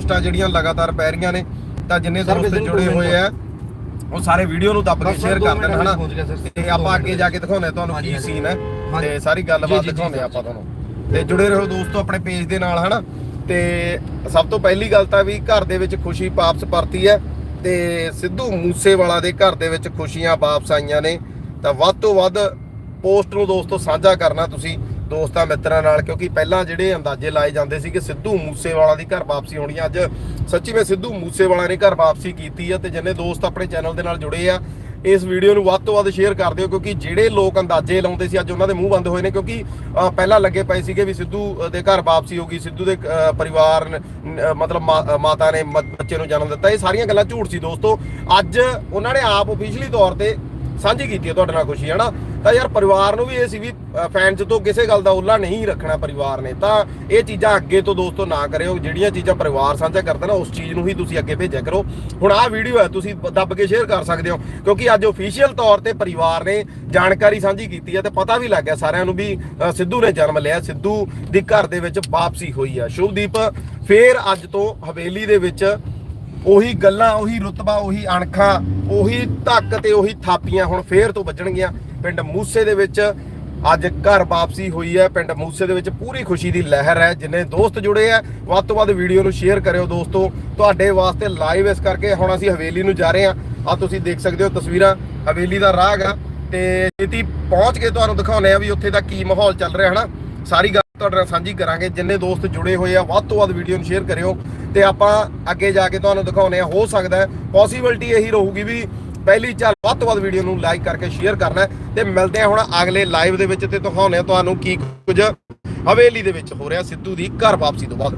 ਪੋਸਟਾਂ ਜਿਹੜੀਆਂ ਲਗਾਤਾਰ ਪੈ ਰਹੀਆਂ ਨੇ ਤਾਂ ਜਿੰਨੇ ਦੋਸਤ ਜੁੜੇ ਹੋਏ ਆ ਉਹ ਸਾਰੇ ਵੀਡੀਓ ਨੂੰ ਦੱਬ ਕੇ ਸ਼ੇਅਰ ਕਰ ਦੇਣ ਹਨਾ। ਤੇ ਆਪਾਂ ਅੱਗੇ ਜਾ ਕੇ ਦਿਖਾਉਂਦੇ ਆ ਤੁਹਾਨੂੰ ਕੀ। ਸੀਨ ਹੈ। ਤੇ ਸਾਰੀ ਗੱਲਬਾਤ ਜੀ, ਆਪਾਂ ਤੁਹਾਨੂੰ ਤੇ ਜੁੜੇ ਰਹੋ ਦੋਸਤੋ ਆਪਣੇ ਪੇਜ ਦੇ ਨਾਲ ਹਨਾ ਤੇ ਸਭ ਤੋਂ ਪਹਿਲੀ ਗੱਲ ਤਾਂ ਵੀ ਘਰ ਦੇ ਵਿੱਚ ਖੁਸ਼ੀ ਵਾਪਸ ਪਰਤੀ ਹੈ ਤੇ ਸਿੱਧੂ ਮੂਸੇਵਾਲਾ ਦੇ ਘਰ ਦੇ ਵਿੱਚ ਖੁਸ਼ੀਆਂ ਵਾਪਸ ਆਈਆਂ ਨੇ ਤਾਂ ਵੱਧ ਤੋਂ ਵੱਧ ਪੋਸਟ ਨੂੰ ਦੋਸਤੋ ਸਾਂਝਾ ਕਰਨਾ ਤੁਸੀਂ ਦੋਸਤਾਂ ਮਿੱਤਰਾਂ ਨਾਲ, ਕਿਉਂਕਿ ਪਹਿਲਾਂ ਜਿਹੜੇ ਅੰਦਾਜ਼ੇ ਲਾਏ ਜਾਂਦੇ ਸੀ ਕਿ ਸਿੱਧੂ ਮੂਸੇਵਾਲਾ ਦੀ ਘਰ ਵਾਪਸੀ ਹੋਣੀ ਅੱਜ ਸੱਚੀ ਮੈਂ ਸਿੱਧੂ ਮੂਸੇਵਾਲਾ ਨੇ ਘਰ ਵਾਪਸੀ ਕੀਤੀ ਆ ਤੇ ਜਿੰਨੇ ਦੋਸਤ ਆਪਣੇ ਚੈਨਲ ਦੇ ਨਾਲ ਜੁੜੇ ਆ, ਇਸ ਵੀਡੀਓ ਨੂੰ ਵੱਧ ਤੋਂ ਵੱਧ ਸ਼ੇਅਰ ਕਰ ਦਿਓ, ਕਿਉਂਕਿ ਜਿਹੜੇ ਲੋਕ ਅੰਦਾਜ਼ੇ ਲਾਉਂਦੇ ਸੀ, ਅੱਜ ਉਹਨਾਂ ਦੇ ਮੂੰਹ ਬੰਦ ਹੋਏ ਨੇ, ਕਿਉਂਕਿ ਪਹਿਲਾਂ ਲੱਗੇ ਪਏ ਸੀਗੇ ਵੀ ਸਿੱਧੂ ਦੇ ਘਰ ਵਾਪਸੀ ਹੋਗੀ ਸਿੱਧੂ ਦੇ ਪਰਿਵਾਰ ਮਤਲਬ ਮਾਤਾ ਨੇ ਬੱਚੇ ਨੂੰ ਜਨਮ ਦਿੱਤਾ। ਇਹ ਸਾਰੀਆਂ ਗੱਲਾਂ ਝੂਠ ਸੀ ਦੋਸਤੋ। ਅੱਜ ਉਹਨਾਂ ਨੇ ਆਪ ਅਫੀਸ਼ੀਅਲੀ ਤੌਰ ਤੇ ਸਾਂਝੀ ਕੀਤੀ ਹੈ ਤੁਹਾਡੇ ਨਾਲ ਖੁਸ਼ੀ ਹੈ ਨਾ ਤਾਂ ਯਾਰ ਪਰਿਵਾਰ ਨੂੰ ਵੀ ਇਹ ਸੀ ਵੀ ਫੈਨਸ ਤੋਂ ਕਿਸੇ ਗੱਲ ਦਾ ਉੱਲਾ ਨਹੀਂ ਰੱਖਣਾ ਪਰਿਵਾਰ ਨੇ। ਤਾਂ ਇਹ ਚੀਜ਼ਾਂ ਅੱਗੇ ਤੋਂ ਦੋਸਤੋ ਨਾ ਕਰਿਓ, ਜਿਹੜੀਆਂ ਚੀਜ਼ਾਂ ਪਰਿਵਾਰ ਸਾਂਝਾ ਕਰਦਾ ਨਾ, ਉਸ ਚੀਜ਼ ਨੂੰ ਹੀ ਤੁਸੀਂ ਅੱਗੇ ਭੇਜਿਆ ਕਰੋ। ਹੁਣ ਆਹ ਵੀਡੀਓ ਹੈ, ਤੁਸੀਂ ਦੱਬ ਕੇ ਸ਼ੇਅਰ ਕਰ ਸਕਦੇ ਹੋ, ਕਿਉਂਕਿ ਅੱਜ ਅਫੀਸ਼ੀਅਲ ਤੌਰ ਤੇ ਪਰਿਵਾਰ ਨੇ ਜਾਣਕਾਰੀ ਸਾਂਝੀ ਕੀਤੀ ਹੈ ਤੇ ਪਤਾ ਵੀ ਲੱਗ ਗਿਆ ਸਾਰਿਆਂ ਨੂੰ ਵੀ ਸਿੱਧੂ ਨੇ ਜਨਮ ਲਿਆ, ਸਿੱਧੂ ਦੀ ਘਰ ਦੇ ਵਿੱਚ ਵਾਪਸੀ ਹੋਈ ਹੈ ਸ਼ੁਭਦੀਪ, ਫੇਰ ਅੱਜ ਤੋਂ ਹਵੇਲੀ ਦੇ ਵਿੱਚ ਉਹੀ ਗੱਲਾਂ, ਉਹੀ ਰੁਤਬਾ, ਉਹੀ ਅਣਖਾਂ, ਉਹੀ ਧੱਕ ਤੇ ਉਹੀ ਥਾਪੀਆਂ ਹੁਣ ਫੇਰ ਤੋਂ ਵੱਜਣਗੀਆਂ। ਪਿੰਡ ਮੂਸੇ ਦੇ ਵਿੱਚ ਅੱਜ ਘਰ ਵਾਪਸੀ ਹੋਈ ਹੈ। ਪਿੰਡ ਮੂਸੇ ਦੇ ਵਿੱਚ ਪੂਰੀ ਖੁਸ਼ੀ ਦੀ ਲਹਿਰ ਹੈ। ਜਿੰਨੇ ਦੋਸਤ ਜੁੜੇ ਆ, ਵੱਧ ਤੋਂ ਵੱਧ ਵੀਡੀਓ ਨੂੰ ਸ਼ੇਅਰ ਕਰਿਓ ਦੋਸਤੋ। ਤੁਹਾਡੇ ਵਾਸਤੇ ਲਾਈਵ ਇਸ ਕਰਕੇ ਹੁਣ ਅਸੀਂ ਹਵੇਲੀ ਨੂੰ ਜਾ ਰਹੇ ਹਾਂ। ਆ ਤੁਸੀਂ ਦੇਖ ਸਕਦੇ ਹੋ ਤਸਵੀਰਾਂ। ਹਵੇਲੀ ਦਾ ਰਾਹ ਹੈਗਾ ਤੇ ਛੇਤੀ ਪਹੁੰਚ ਕੇ ਤੁਹਾਨੂੰ ਦਿਖਾਉਂਦੇ ਆ ਵੀ ਉੱਥੇ ਦਾ ਕੀ ਮਾਹੌਲ ਚੱਲ ਰਿਹਾ, ਹਨਾ? ਸਾਰੀ ਗੱਲ ਤੁਹਾਡੇ ਨਾਲ ਸਾਂਝੀ ਕਰਾਂਗੇ। ਜਿੰਨੇ ਦੋਸਤ ਜੁੜੇ ਹੋਏ ਆ, ਵੱਧ ਤੋਂ ਵੱਧ ਵੀਡੀਓ ਨੂੰ ਸ਼ੇਅਰ ਕਰਿਓ ਤੇ ਆਪਾਂ ਅੱਗੇ ਜਾ ਕੇ ਤੁਹਾਨੂੰ ਦਿਖਾਉਨੇ ਆ। ਹੋ ਸਕਦਾ ਪੋਸੀਬਿਲਟੀ ਇਹੀ ਰਹੂਗੀ ਵੀ ਪਹਿਲੀ ਚੱਲ, ਵੱਧ ਤੋਂ ਵੱਧ ਵੀਡੀਓ ਨੂੰ ਲਾਈਕ ਕਰਕੇ ਸ਼ੇਅਰ ਕਰਨਾ ਤੇ ਮਿਲਦੇ ਹਾਂ ਹੁਣ ਅਗਲੇ ਲਾਈਵ ਦੇ ਵਿੱਚ ਤੇ ਦਿਖਾਉਂਦੇ ਆ ਤੁਹਾਨੂੰ ਕੀ ਕੁਝ ਹਵੇਲੀ ਦੇ ਵਿੱਚ ਹੋ ਰਿਹਾ ਸਿੱਧੂ ਦੀ ਘਰ ਵਾਪਸੀ ਤੋਂ ਬਾਅਦ।